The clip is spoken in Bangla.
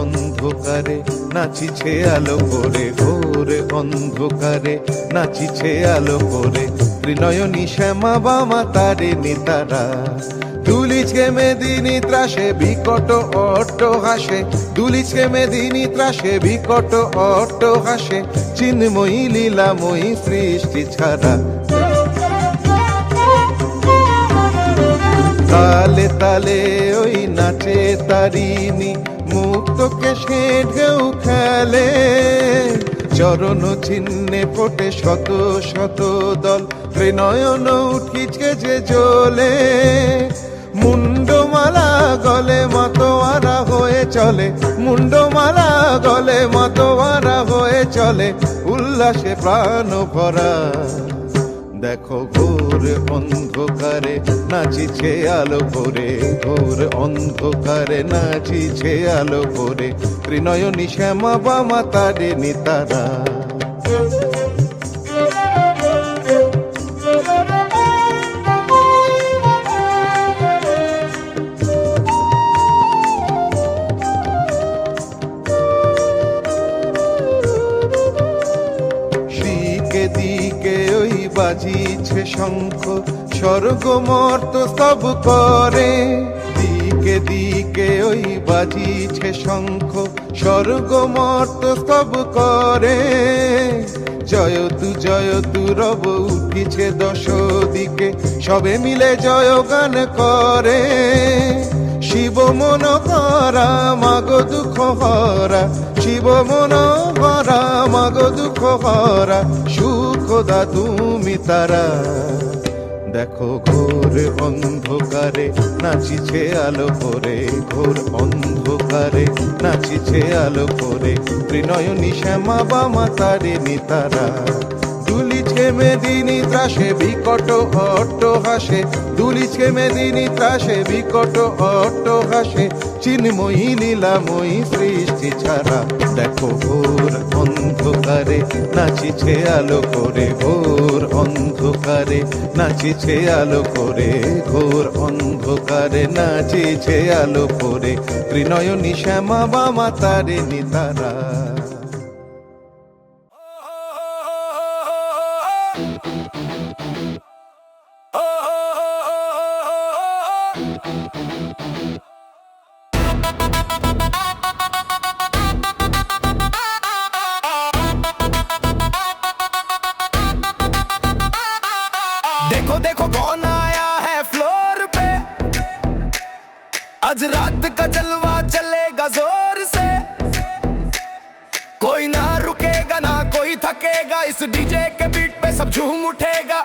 অন্ধকারে নাচিছে আলো করে। ঘোরে অন্ধকারে নাচিছে আলো করে। ত্রিনয়নী শ্যামা বামা তারে নেতারা দুলিছে মেদিনী ত্রাসে বিকট অট্ট হাসে। দুলিছে মেদিনী ত্রাসে বিকট অট্ট হাসে। চিন্ময়ী লীলাময়ী সৃষ্টি ছাড়া। তালে তালে ওই নাচে তারিনি মুক্তকে সে ঢেউ খেলে। চরণ চিহ্নে ফোটে শত শত দল। ত্রিনয়ন উঠিছে যে জ্বলে হয়ে চলে, মুন্ডমালা গলে মতোয়ারা হয়ে চলে, উল্লাসে প্রাণ ভরা। দেখো ঘোর অন্ধকারে নাচিছে আলো করে ঘোর অন্ধকারে নাচিছে আলো করে ত্রিনয়নী শ্যামা বামা তারে। নিতারা বাজিছে শঙ্খ স্বর্গ মর্ত স্তব করে। দিকে দিকে ওই বাজিছে শঙ্খ স্বর্গ মর্ত স্তব করে। জয় তু জয় তু, রব উঠিছে দশ দিকে, সবে মিলে জয় গান করে। শিব মন করা মাগ দুঃখ হরা। শিব মন হরা মাগ দুঃখ হরা। সুখ দা তুমি তারা। দেখো ঘোর অন্ধকারে, নাচিছে আলো করে। ঘোর অন্ধকারে, নাচিছে আলো করে। ত্রিনয়নী শ্যামা বামা তারে। নিতারা মেদিনী ত্রাসে বিকট অট্ট হাসে। দুলিছে মেদিনী ত্রাসে বিকট অট্ট হাসে। চিন্ময়ী লীলাময়ী সৃষ্টি ছাড়া দেখো ঘোর অন্ধকারে। নাচিছে আলো করে ঘোর অন্ধকারে। নাচিছে আলো করে ঘোর অন্ধকারে। নাচিছে আলো করে ত্রিনয়নী শ্যামা বামা তারে। নিতারা देखो देखो कौन आया है फ्लोर पे। आज रात का जलवा चलेगा ज़ोर से। कोई ना रुकेगा, ना कोई थकेगा। इस डीजे के बीट पे सब झूम उठेगा।